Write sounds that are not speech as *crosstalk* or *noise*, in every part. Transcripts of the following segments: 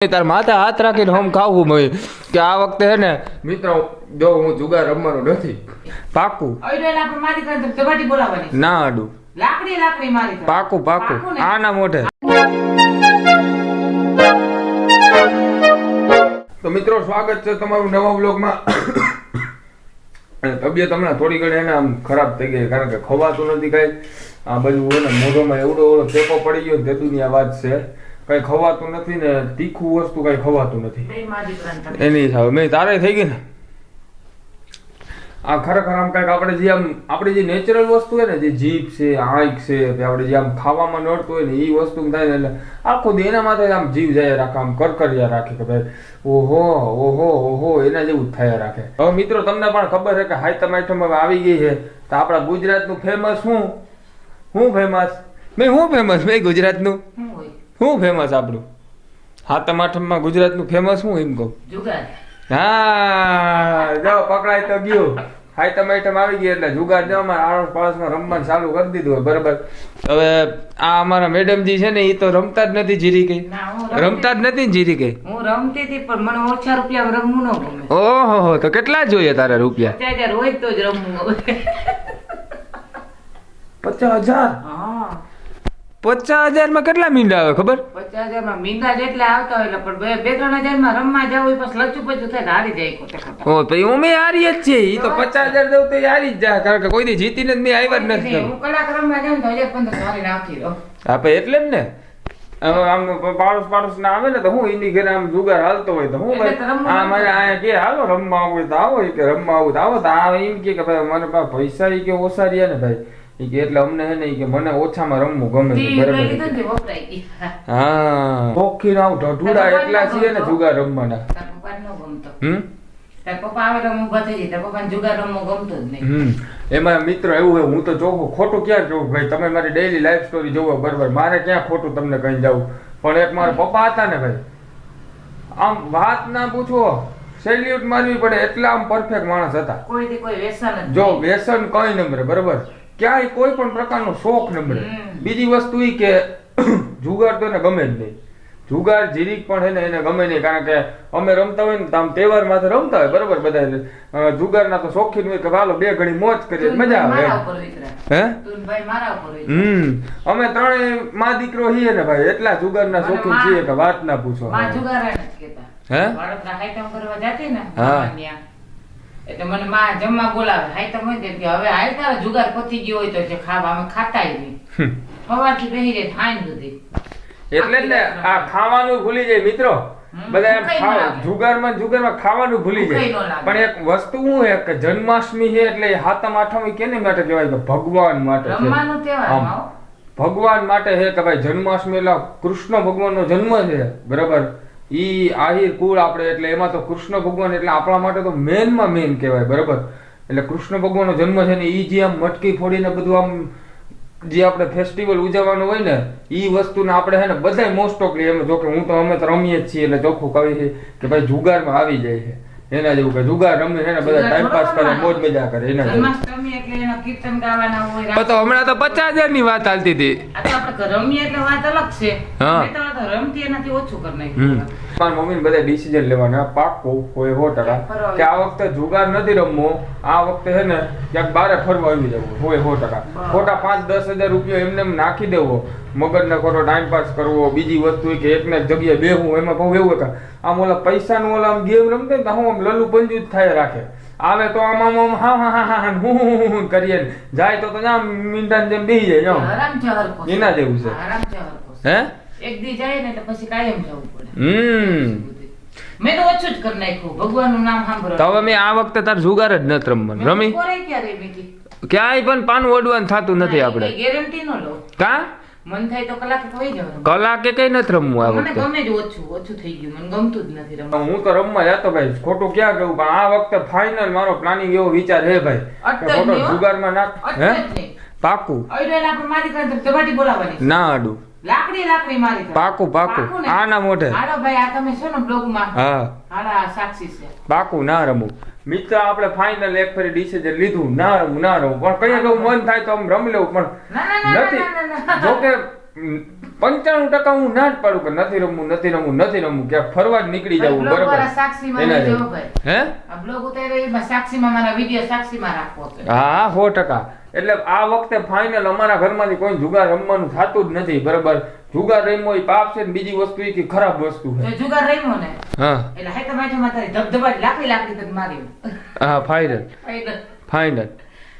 તાર માથે હાથ રાખીને હમ ખાવું ભાઈ કે આ વખતે હે ને મિત્રો જો હું જુગાર રમવાનું નથી. પાકું. ના આડું લાકડી લાકડી મારી પાકું પાકું. આ ના. મોઢે. તો મિત્રો સ્વાગત છે તમારું નવા બ્લોગમાં તબિયત હમણાં થોડી ઘણી એને આમ ખરાબ થઈ ગઈ કારણ કે ખવાતું નથી કઈ. આ બધું મોઢામાં એવડો ઓળો ચેપો પડી ગયો તે દુનિયા વાત છે. કઈ ખવાતું નથી ને તીખું વસ્તુ કઈ ખવાતું નથી. એની હિસાબે મેં તારે થઈ ગઈ ને. આ ખરેખર આમ કંઈક આપણે જે આમ આપણી જે નેચરલ વસ્તુ હોય ને જે જીભ છે આંખ છે આપણે જે આમ ખાવામાં નડતું હોય ને એ વસ્તુ થાય ને એટલે આખો દી એના માથે આમ જીવ જાય રાખે આમ કરકરિયા રાખે કે ભાઈ ઓહો ઓહો ઓહો એના જેવું થયા રાખે. હવે મિત્રો તમને પણ ખબર છે કે હાઈતમ આઈટમ હવે આવી ગઈ છે. તો આપણા ગુજરાતનું ફેમસ શું શું ફેમસ મેં શું ફેમસ મેં ગુજરાતનું? શું ફેમસ આપણું? હાતમ આઠમમાં ગુજરાતનું ફેમસ શું એમ કહું. હા જો પકડાય તો ગયું. હાઈટમ આઈટમ આવી ગઈ એટલે જુગાર જવામાં આડોશ પાડોશમાં રમવાનું ચાલુ કરી દીધું હોય બરાબર. હવે આ અમારા મેડમજી છે ને એ તો રમતા જ નથી જીરી કઈ રમતા જ નથી જીરી કઈ હું રમતી હતી પણ મને ઓછા રૂપિયા રમવું ન ગમે. ઓહો તો કેટલા જોઈએ તારે રૂપિયા? પચાસ હજાર હોય તો જ રમવું પચાસ હજાર? હા હજારમાં કેટલા મીંડા આવે ખબર? પચાસ હજારમાં મીંડા જેટલા આવતા હોય પણ બે બે ત્રણ હજારમાં રમવા જાવ પછી લચું પચું થાય ને હારી જાય ખોટે ખોટા. અમે હારી જ છે એ તો પચાસ હજાર દઉં તો હારી જ જાય. કારણ કે કોઈ દી જીતીને મેં આવ્યા જ નથી હું કલાક રમવા જાઉં તો હજાર પંદર હારી નાખી દઉં. આપણે એટલે જ ને. આમ પાડોશ પાડોશ ના આવે ને તો હું એની ઘરે આમ જુગાર હાલતો હોય તો હું આ મને અહીંયા કે હાલો રમવા આવું તો આવો. કે રમવા આવું તો આવો. તો આ એમ કે ભાઈ મને પાસે કે ઓછા રહ્યા ને ભાઈ. કે એટલે અમને હે ને કે મને ઓછામાં રમવું ગમે છે બરાબર. ને હા. શોખીન આવ ઢઢુડા એટલા છીએ ને જુગાર રમવાના. ન હમ? એમાં મિત્ર એવું હોય હું તો જોઉં ખોટું ક્યાં જોઉં ભાઈ? તમે મારી ડેઈલી લાઈફ સ્ટોરી જોવો બરાબર. મારે ક્યાં ખોટું તમને કઈ જાવું પણ એક મારા પપ્પા હતા ને ભાઈ આમ વાત ના પૂછો સેલ્યુટ મારવી પડે એટલા આમ પરફેક્ટ માણસ હતા. કોઈથી કોઈ વ્યસન જો. વ્યસન કઈ નંબરે બરાબર? ક્યાંય કોઈ પણ પ્રકારનો શોખ હમ. બીજી વસ્તુ એ કે *clears throat* જુગાર તો એને ગમે જ નહીં જુગાર જીરીક પણ છે ને એને ગમે નહીં કારણ કે અમે રમતા હોય ને તો આમ તહેવાર માથે રમતા હોય બરાબર બધા જુગારના તો શોખીન હોય કે વાલો બે ઘણી મોજ કરીએ મજા આવે. હે. હમ અમે ત્રણેયમાં દીકરો છીએ ને ભાઈ એટલા જુગારના શોખીન છીએ કે વાત ના પૂછો. હે? ને હા. એટલે મને માં જમવા બોલાવે. હાઈટમ તો મને કે હવે હાલ તારા જુગાર પતી ગયો હોય તો જે ખાવા અમે ખાતાય નહીં. સવારથી બેસી જાય થાઈન સુધી. એટલે જ ને આ ખાવાનું ભૂલી જાય મિત્રો. બધા એમ ભૂખાઈ ન ખાવા લાગે. જુગારમાં જુગારમાં ખાવાનું ભૂલી જાય. પણ એક વસ્તુ શું છે કે જન્માષ્ટમી છે એટલે હાતમ આઠમ કેને માટે કહેવાય કે ભગવાન માટે. ભગવાન માટે છે કે ભાઈ જન્માષ્ટમી એટલે કૃષ્ણ ભગવાનનો જન્મ છે. બરાબર? ઈ આહિર કુળ આપણે, એટલે એમાં તો કૃષ્ણ ભગવાન, એટલે આપણા માટે તો મેનમાં મેન કહેવાય, બરાબર? એટલે કૃષ્ણ ભગવાનનો જન્મ છે ને ઈ જે આમ મટકી ફોડીને બધું આમ જે આપણે ફેસ્ટિવલ ઉજવવાનું હોય ને, ઈ વસ્તુને આપણે હે ને બધાય મોસ્ટ ઓફલી એમ જો કે હું તો અમે તો રમીએ જ છીએ, એટલે ચોખ્ખું કહીએ છીએ કે ભાઈ જુગારમાં આવી જાય છે. એના જેવું કે જુગાર રમે છે ને બધા ટાઈમ પાસ કરે મોજ મજા કરે એના જેવું. જન્માષ્ટમી એટલે એના કીર્તન ગાવાના હોય તો હમણાં તો પચાસ હજારની વાત ચાલતી હતી. આ તો આપણે રમીએ એટલે વાત અલગ છે. હા. તો રમતી એનાથી ઓછું કરી નાખ્યું. મારા મમ્મીને બધા ડિસિઝન લેવાના પાકું હોય હો ટકા. કે આ વખતે જુગાર નથી રમવો આ વખતે છે ને ક્યાંક બારે ફરવા આવી જવું હોય સો ટકા. ખોટા પાંચ દસ હજાર રૂપિયા એમને એમ નાખી દેવો. મગજને ખોટો ટાઈમ પાસ કરવો બીજી વસ્તુ કે એક ને જગ્યાએ બેહવું એમાં કહું એવું હતા કે આમ ઓલા પૈસાનું ઓલા આમ ગેમ રમતો ને તો હું આમ લલ્લુ પંજુ જ થાય રાખે. આવે તો આમ આમ આમ હા હા હા હા હા હું હું કરીએ જાય તો આમ મીંડાની જેમ બેહી જાય આમ. એના જેવું છે. હે? એક દી જાય ને એટલે પછી કાયમ જવું પડે. હમ. મેં તો ઓછું જ કરી નાખ્યું. ભગવાનનું નામ સાંભળો. તો હવે મેં આ વખતે તાર જુગાર જ નથી રમવાનું. રમી? ક્યાંય પણ પાનું ઓડવાનું થતું નથી આપણે. ગેરંટી ન લો. કા? મન થાય તો કલાક તો જવાનું. કલાકે કઈ નથી રમવું આ મને ગમે જ ઓછું ઓછું થઈ ગયું. મને ગમતું જ નથી રમવું. હું તો રમવા જતો ભાઈ. ખોટું ક્યાં કહું? પણ આ વખતે ફાઇનલ મારો પ્લાનિંગ એવો વિચાર હે ભાઈ. કે. જુગારમાં નાખ હે? પાકું. હવે આપણે મારી કરીને બોલાવવાની ના આડું લાકડી લાકડી મારી. પાકું પાકું. આ આના મોઢે. હાલો ભાઈ આ તમે છો ને બ્લોગમાં? હા. હાલો સાક્ષી છે. પાકું ના રમવું મિત્ર આપણે ફાઇનલ એક ફરી ડિસિઝન લીધું. ના રમું ના રમું. પણ કઈ મન થાય તો આમ રમી લેવું પણ ના ના ના નથી. ના ના ના. જો કે પંચાણું ટકા હું ના જ પાડું કે નથી રમવું નથી રમવું નથી રમવું. ક્યાંક ફરવા જ નીકળી જવું બરોબર. એના. હે? સો ટકા. એટલે આ વખતે ફાઇનલ અમારા ઘરમાંથી કોઈ જુગાર રમવાનું થતું જ નથી બરોબર? જુગાર રમવો એ પાપ છે ને બીજી વસ્તુ એ કે ખરાબ વસ્તુ છે. જુગાર રમ્યો ને? હા. એટલે હાઈ તમારે ધબધબાટ લાકડી લાકડી તક માર્યો હા ફાઇનલ ફાઇનલ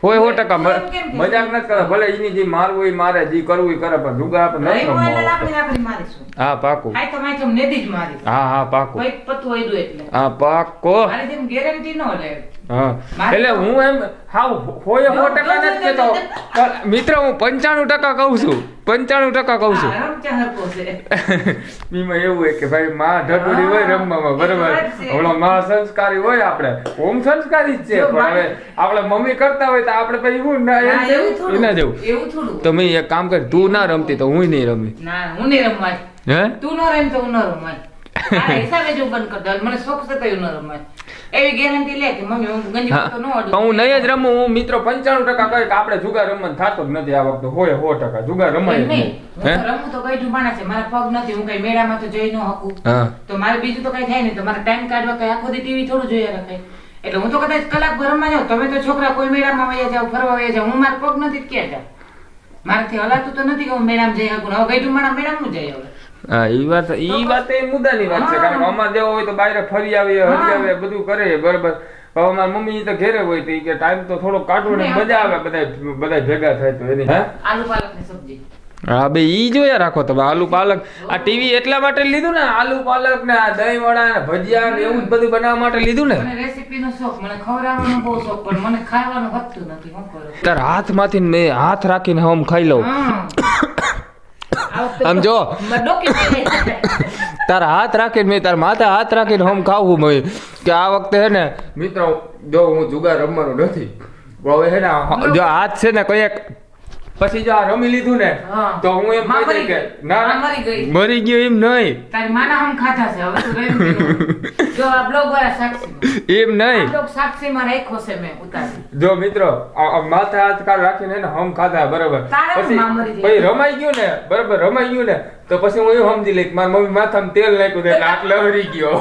હોય હો ટકા મ-? મજાક નથી કરે ભલે એની જે મારવું એ મારે જે કરવું એ કરે પણ જુગા આપણે ન મારીશું. હા પાકું. હાઈ તો મારી નેદી જ મારી હા હા પાકું. કોઈ પતું હોય એટલે. હા પાકો. મારી જેમ ગેરંટી ન લે. હા એટલે હું એમ હાવ હોય સો ટકા નથી કેતો. મિત્ર હું પંચાણું ટકા કહું છું. પંચાણું ટકા કહું છું. *laughs* એમાં એવું હોય કે ભાઈ માં ઢટુડી હોય રમવામાં બરોબર. હમણાં માં સંસ્કારી હોય આપણે. ઓમ સંસ્કારી જ છે પણ હવે આપણે મમ્મી કરતા હોય તો આપણે પછી હું ના એવું થોડું. એના જેવું. તો મેં એક કામ કરી તું ના રમતી તો હું નહીં રમી. ના હું નહીં રમવા હે? તું ન રમ તો હું ન રમાય હિસાબે જો બંધ કરતો મને શોખ છે તો ન રમાય એવી ગેરંટી લે કે મમ્મી હું ગંદી વસ્તુ ન અડું હું નહીં જ રમું હું મિત્રો પંચાણું ટકા કહે કે આપણે જુગાર રમવાનું થતો જ નથી આ વખતે. હોય 100% જુગાર રમાય નહીં. હું રમું તો કઈ માણસ છે મારા પગ નથી હું કઈ મેળામાં તો જઈ ન હકું તો મારે બીજું તો કઈ થાય નહીં તો મારે ટાઈમ કાઢવા કઈ આખો દી ટીવી થોડું જોઈએ રાખે. એટલે હું તો કદાચ કલાક ભરમાં જાઉં તમે તો છોકરા કોઈ મેળામાં વયા જાવ ફરવા વયા જાવ હું મારા પગ નથી ક્યાં જાઉં મારાથી હલાતું તો નથી કે હું મેળામાં જઈ શકું હવે ગઈઢું માણા મેળામાં જઈ હવે હા ઈ વાત ઈ વાત એ મુદ્દાની વાત છે. કારણ કે અમાર જેવો હોય તો બહાર ફરી આવે. હરી આવીએ બધું કરે બરોબર. હવે અમારી મમ્મી તો ઘેરે હોય તો કે ટાઈમ તો થોડો કાઢવો ને મજા આવે બધા બધા ભેગા થાય તો એની હે? આલુ પાલકની સબ્જી. હા બે ઈ જોયા રાખો તમે આલુ પાલક. આ ટીવી એટલા માટે લીધું ને આલુ પાલક ને આ દહીં વડા ને ભજીયા ને એવું જ બધું બનાવવા માટે લીધું ને? મને રેસીપીનો શોખ મને ખવડાવવાનો બહુ શોખ પણ મને ખાવાનું હતું નથી કરું તાર હાથમાંથી મેં હાથ રાખીને હમ ખાઈ લઉં. આમ જો. તારા હાથ રાખીને મેં તારા માથે હાથ રાખીને હમ ખાવું મેં કે આ વખતે હે ને મિત્રો જો હું જુગાર રમવાનો નથી હવે હે ને જો હાથ છે ને કોઈ એક પછી જો આ રમી લીધું ને તો હું એમ કહી મરી કે ના મરી ગઈ. મરી ગયો એમ નહીં. તારી માના હમ ખાધા છે હવે તું *laughs* રહી જો આ બ્લોગ વાળા સાક્ષી. એમ નહીં. બ્લોગ સાક્ષી માં રાખ્યો છે મેં ઉતારી. જો મિત્રો માથે હાથ કાળ રાખીને એને હમ ખાધા બરાબર. પછી. પછી રમાઈ ગયું ને બરાબર રમાઈ ગયું ને તો પછી હું એવું સમજી લઈ કે મારી મમ્મી માથામાં તેલ નાખ્યું એટલે આટલે હરી ગયો.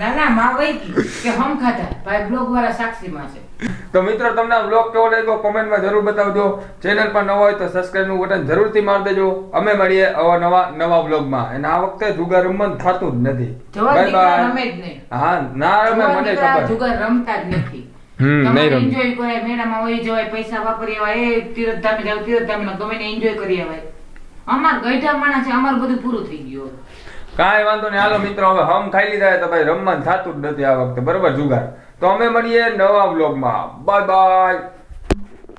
ના ના માં વહી ગઈ કે હમ ખાતા ભાઈ બ્લોગ વાળા સાક્ષીમાં છે. તો મિત્રો તમને આ બ્લોગ કેવો લાગ્યો? કોમેન્ટમાં જરૂર બતાવજો. ચેનલ પર નવો હોય તો સબસ્ક્રાઇબનું બટન જરૂરથી માર દેજો. અમે મળીએ આવા નવા નવા બ્લોગમાં અને આ વખતે જુગાર રમવાનું થતું જ નથી. બાય બાય રમે જ નહીં. હા ના રમે મને ખબર. જુગાર રમતા જ નથી. હમ નહીં રમે. enjoy કરાય મેળામાં જવાય પૈસા વાપરી એ તીર્થધામે જાવ તીર્થધામે ગમે ને એન્જોય કરી આવાય. અમાર ગઈઢા માણસ છે અમારું બધું પૂરું થઈ ગયું કાંઈ વાંધો નહીં. હાલો મિત્રો, હવે હમ ખાઈ લીધા તો ભાઈ રમવાનું થતું જ નથી આ વખતે. બરોબર, જુગાર. તો અમે મળીએ નવા બ્લોગમાં બાય બાય.